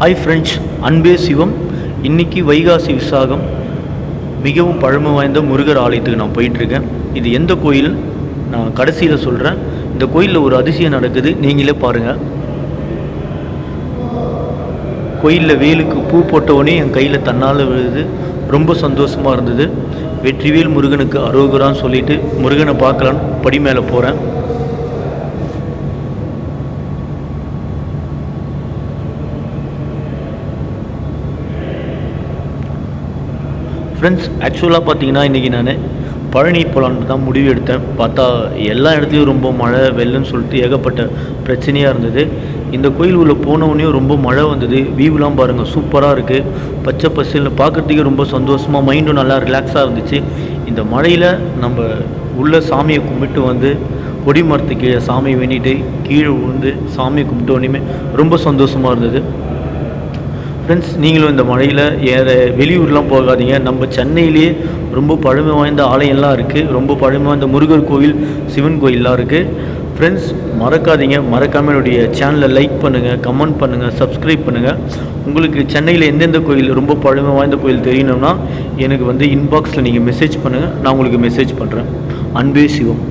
Hi friends அன்பே சிவம். இன்னைக்கு வைகாசி விசாகம். மிகவும் பழமை வாய்ந்த முருகர் ஆலயத்துக்கு நான் போயிட்டுருக்கேன். இது எந்த கோயில்? நான் கடைசியில் சொல்கிறேன் இந்த கோயிலில் ஒரு அதிசயம் நடக்குது. நீங்களே பாருங்கள் கோயிலில் வேலுக்கு பூ போட்டவொடனே என் கையில் தன்னால் விழுது. ரொம்ப சந்தோஷமாக இருந்தது. வெற்றிவேல் முருகனுக்கு அரோகரான்னு சொல்லிட்டு முருகனை பார்க்கலான்னு படி மேலே போகிறேன் ஃப்ரெண்ட்ஸ் ஆக்சுவலாக பார்த்தீங்கன்னா இன்றைக்கி நான் பழனி போகலான்னு தான் முடிவு எடுத்தேன். பார்த்தா எல்லா இடத்துலையும் ரொம்ப மழை வெள்ளம்னு சொல்லிட்டு ஏகப்பட்ட பிரச்சனையாக இருந்தது. இந்த கோயில் உள்ளே போனவுடனே ரொம்ப மழை வந்தது. வியூலாம் பாருங்கள் சூப்பராக இருக்குது பச்சை பசல்னு பார்க்குறதுக்கே ரொம்ப சந்தோஷமாக மைண்டும் நல்லா ரிலாக்ஸாக இருந்துச்சு. இந்த மழையில் நம்ம உள்ள சாமியை கும்பிட்டு வந்து கொடிமரத்துக்கு கீழே சாமியை வேண்டிட்டு கீழே விழுந்து சாமியை கும்பிட்டு உடனே ரொம்ப சந்தோஷமாக இருந்தது. ஃப்ரெண்ட்ஸ் நீங்களும் இந்த மழையில் ஏற வெளியூர்லாம் போகாதீங்க. நம்ம சென்னையிலேயே ரொம்ப பழமை வாய்ந்த ஆலயம்லாம் இருக்குது ரொம்ப பழமை வாய்ந்த முருகர் கோவில் சிவன் கோயிலெலாம் இருக்குது ஃப்ரெண்ட்ஸ் மறக்காதீங்க. மறக்காம என்னுடைய சேனலை லைக் பண்ணுங்கள் கமெண்ட் பண்ணுங்கள் சப்ஸ்கிரைப் பண்ணுங்கள் உங்களுக்கு சென்னையில் எந்தெந்த கோயில் ரொம்ப பழமை வாய்ந்த கோயில் தெரியணும்னா எனக்கு வந்து இன்பாக்ஸில் நீங்கள் மெசேஜ் பண்ணுங்கள் நான் உங்களுக்கு மெசேஜ் பண்ணுறேன் அன்பே சிவம்.